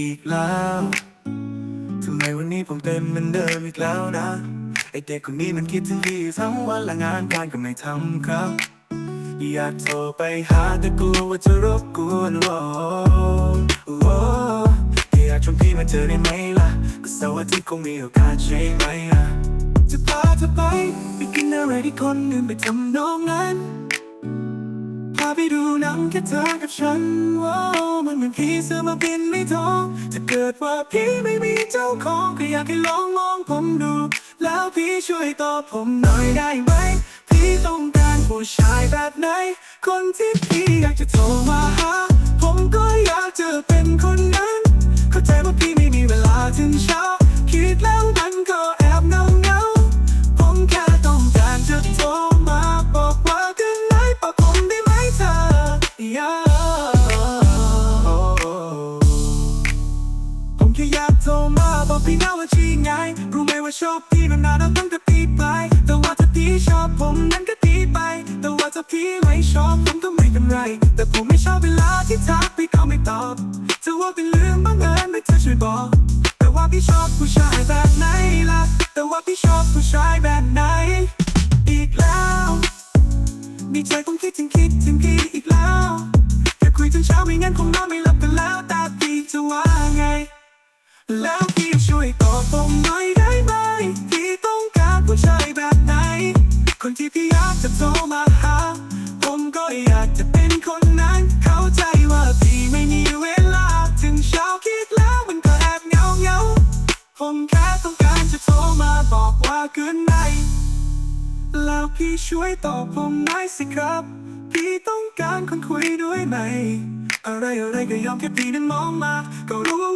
อีกแล้วทำไมวันนี้ผมเต็มเหมือนเดิมอีกแล้วนะ ไอเด็กคนนี้มันคิดถึงดีทั้งวันละงานการก็ไม่ทำครับ อยากโทรไปหาแต่กลัวว่าจะรบกวนโอ้โหอยากชวนพี่มาเจอได้ไหมล่ะ ก็เสาร์อาทิตย์คงมีโอกาสใช่ไหมอะจะพาเธอไปไปกินอะไรที่คนอื่นไปทำนองนั้น พาไปดูหนังแค่เธอกับฉันว้ มันเหมือนพี่เสือมาบินในท้องถ้าเกิดว่าพี่ไม่มีเจ้าของก็อยากให้ลองมองผมดู แล้วพี่ช่วยตอบผมหน่อยได้ไหมพี่ต้องการผู้ชายแบบไหน คนที่พี่อยากจะโทรมาหา ผมก็อยากจะเป็น แค่อยากโทรมาบอกพี่นะว่าชีไง รู้ไหมว่าชอบพี่มานานแล้วตั้งแต่ปีไป แต่ว่าถ้าพี่ชอบผมนั้นก็ดีไป แต่ว่าถ้าพี่ไม่ชอบผมก็ไม่เป็นไร แต่ผมไม่ชอบเวลาที่ทักพี่เขาไม่ตอบจะว่าเป็นเรื่องบังเอิญไม่เธอช่วยบอก แต่ว่าพี่ชอบผู้ชายแบบไหนล่ะ แต่ว่าพี่ชอบผู้ชายแบบไหน อีกแล้ว มีใจผมคิดถึงคิดถึงพี่อีกแล้วแค่คุยจนเช้าไม่งั้นคงนอนไม่หลับ แล้วพี่ช่วยตอบผมหน่อยได้ไหม พี่ต้องการผู้ชายแบบไหน คนที่พี่อยากจะโทรมาหา ผมก็อยากจะเป็นคนนั้น เข้าใจว่าพี่ไม่มีเวลา ถึงเช้าคิดแล้วมันก็แอบเงาเงาผมแค่ต้องการจะโทรมาบอกว่าคืนไหน แล้วพี่ช่วยตอบผมหน่อยสิครับ พี่ต้องการคนคุยด้วยไหม อะไรอะไรก็ยอมแค่พี่นั้นมองมา ก็รู้